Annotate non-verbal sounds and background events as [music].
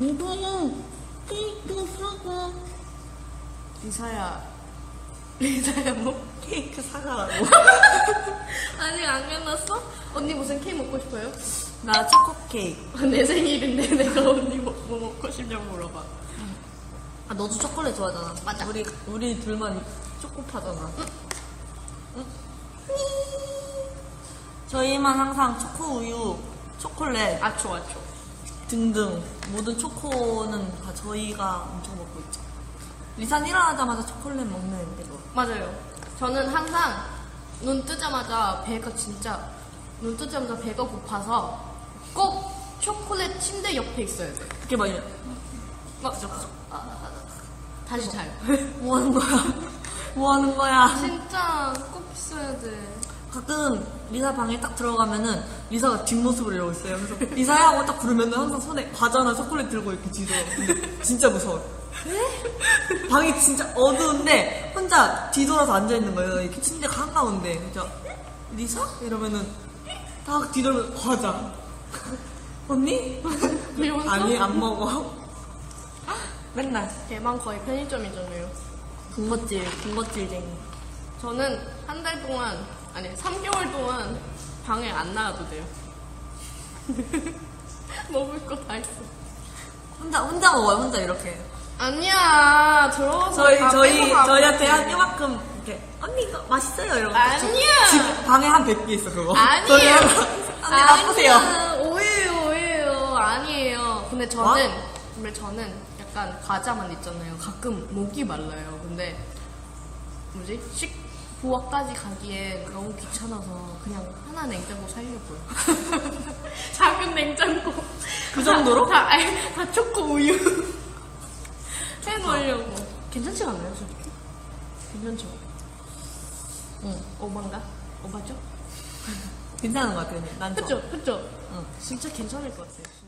리사야, 케이크 사과. 리사야. 리사야 뭐 케이크 사가라고. [laughs] 아직 안 끝났어? 언니 무슨 케이크 먹고 싶어요? 나 초코 케이크. 내 생일인데 [laughs] 내가 언니 뭐, 뭐 먹고 싶냐고 물어봐. 아 너도 초콜릿 좋아하잖아. 맞아. 우리 우리 둘만 초코파잖아. 저희만 항상 초코 우유, 초콜릿 아초 아초. 등등 모든 초코는 다 저희가 엄청 먹고 있죠. 리산 일어나자마자 초콜릿 먹는 게 뭐. 맞아요. 저는 항상 눈 뜨자마자 배가 진짜 눈 뜨자마자 배가 고파서 꼭 초콜릿 침대 옆에 있어야 돼. 그게 막 이래. 막 다시 자요. 뭐 하는 거야? 뭐 하는 거야? 진짜 꼭 있어야 돼. 가끔 리사 방에 딱 들어가면은 리사가 뒷모습을 이러고 있어요. 그래서 리사야 하고 딱 부르면은 항상 손에 과자나 초콜릿 들고 이렇게 뒤돌아. 근데 진짜 무서워요. 방이 진짜 어두운데 혼자 뒤돌아서 앉아 있는 거예요. 이렇게 침대가 한가운데. 그죠? 리사? 이러면은 딱 뒤돌면 과자. 언니? 아니 안 먹어. 맨날 걔만 거의 편의점이잖아요. 군것질 군것질쟁이. 저는 한 달 동안 아니 3개월 동안 방에 안 나가도 돼요. [laughs] 먹을 거 다 있어. 혼자 혼자 먹어요. 혼자 이렇게. 아니야 들어가서 저희 다 저희 저희한테. 한 이만큼 이렇게 언니 이거 맛있어요 이러고 아니야. 집 방에 한 100개 있어 그거 아니에요. [laughs] 저희 언니 나쁘세요 아니야. 오해요, 오해요. 아니에요. 근데 저는, 근데 저는 약간 과자만 있잖아요. 가끔 목이 말라요. 근데, 뭐지? 식, 부엌까지 가기엔 너무 귀찮아서 그냥 하나 냉장고 살려고요. [laughs] 작은 냉장고. 그 정도로? 다, 아니, 다 초코 우유. [laughs] 해놓으려고. 괜찮지 않아요, 솔직히? 괜찮죠? 응. 오반가? 오바죠? [laughs] 괜찮은 것 같아요 난 그쵸, 그쵸. 응. 진짜 괜찮을 것 같아요.